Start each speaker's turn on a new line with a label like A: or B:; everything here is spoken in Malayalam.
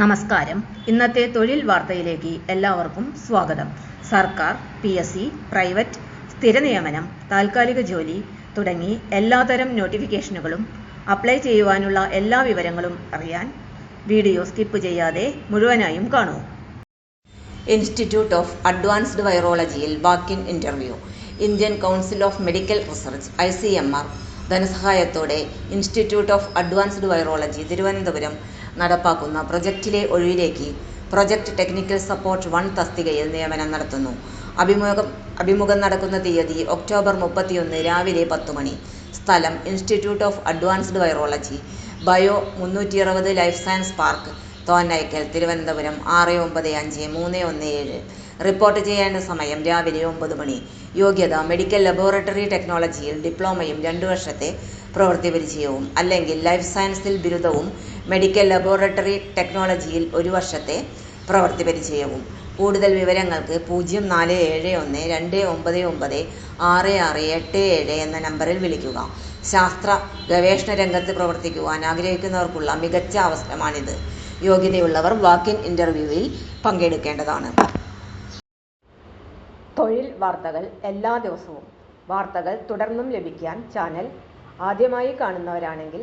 A: നമസ്കാരം. ഇന്നത്തെ തൊഴിൽ വാർത്തയിലേക്ക് എല്ലാവർക്കും സ്വാഗതം. സർക്കാർ പി എസ് സി പ്രൈവറ്റ് സ്ഥിര നിയമനം താൽക്കാലിക ജോലി തുടങ്ങി എല്ലാതരം നോട്ടിഫിക്കേഷനുകളും അപ്ലൈ ചെയ്യുവാനുള്ള എല്ലാ വിവരങ്ങളും അറിയാൻ വീഡിയോ സ്കിപ്പ് ചെയ്യാതെ മുഴുവനായും കാണൂ.
B: Institute of advanced വൈറോളജിയിൽ walk in interview Indian council of medical research I ധനസഹായത്തോടെ institute of advanced virology Thiruvananthapuram നടപ്പാക്കുന്ന പ്രൊജക്റ്റിലെ ഒഴിവിലേക്ക് പ്രൊജക്ട് ടെക്നിക്കൽ സപ്പോർട്ട് വൺ തസ്തികയിൽ നിയമനം നടത്തുന്നു. അഭിമുഖം അഭിമുഖം നടക്കുന്ന തീയതി ഒക്ടോബർ മുപ്പത്തിയൊന്ന് രാവിലെ പത്ത് മണി. സ്ഥലം institute of advanced virology bio മുന്നൂറ്റി അറുപത് life science park Thonnakkal Thiruvananthapuram ആറ് ഒമ്പത് അഞ്ച് മൂന്ന് ഒന്ന് ഏഴ്. റിപ്പോർട്ട് ചെയ്യേണ്ട സമയം രാവിലെ ഒമ്പത് മണി. യോഗ്യത മെഡിക്കൽ ലബോറട്ടറി ടെക്നോളജിയിൽ ഡിപ്ലോമയും രണ്ട് വർഷത്തെ പ്രവൃത്തി പരിചയവും അല്ലെങ്കിൽ ലൈഫ് സയൻസിൽ ബിരുദവും മെഡിക്കൽ ലബോറട്ടറി ടെക്നോളജിയിൽ ഒരു വർഷത്തെ പ്രവൃത്തി പരിചയവും. കൂടുതൽ വിവരങ്ങൾക്ക് പൂജ്യം നാല് ഏഴ് ഒന്ന് രണ്ട് ഒമ്പത് ഒമ്പത് ആറ് ആറ് എട്ട് ഏഴ് എന്ന നമ്പറിൽ വിളിക്കുക. ശാസ്ത്ര ഗവേഷണ രംഗത്ത് പ്രവർത്തിക്കുവാൻ ആഗ്രഹിക്കുന്നവർക്കുള്ള മികച്ച അവസരമാണിത്. യോഗ്യതയുള്ളവർ വാക്കിൻ ഇന്റർവ്യൂവിൽ പങ്കെടുക്കേണ്ടതാണ്.
A: തൊഴിൽ വാർത്തകൾ എല്ലാ ദിവസവും. വാർത്തകൾ തുടർന്നും ലഭിക്കാൻ ചാനൽ ആദ്യമായി കാണുന്നവരാണെങ്കിൽ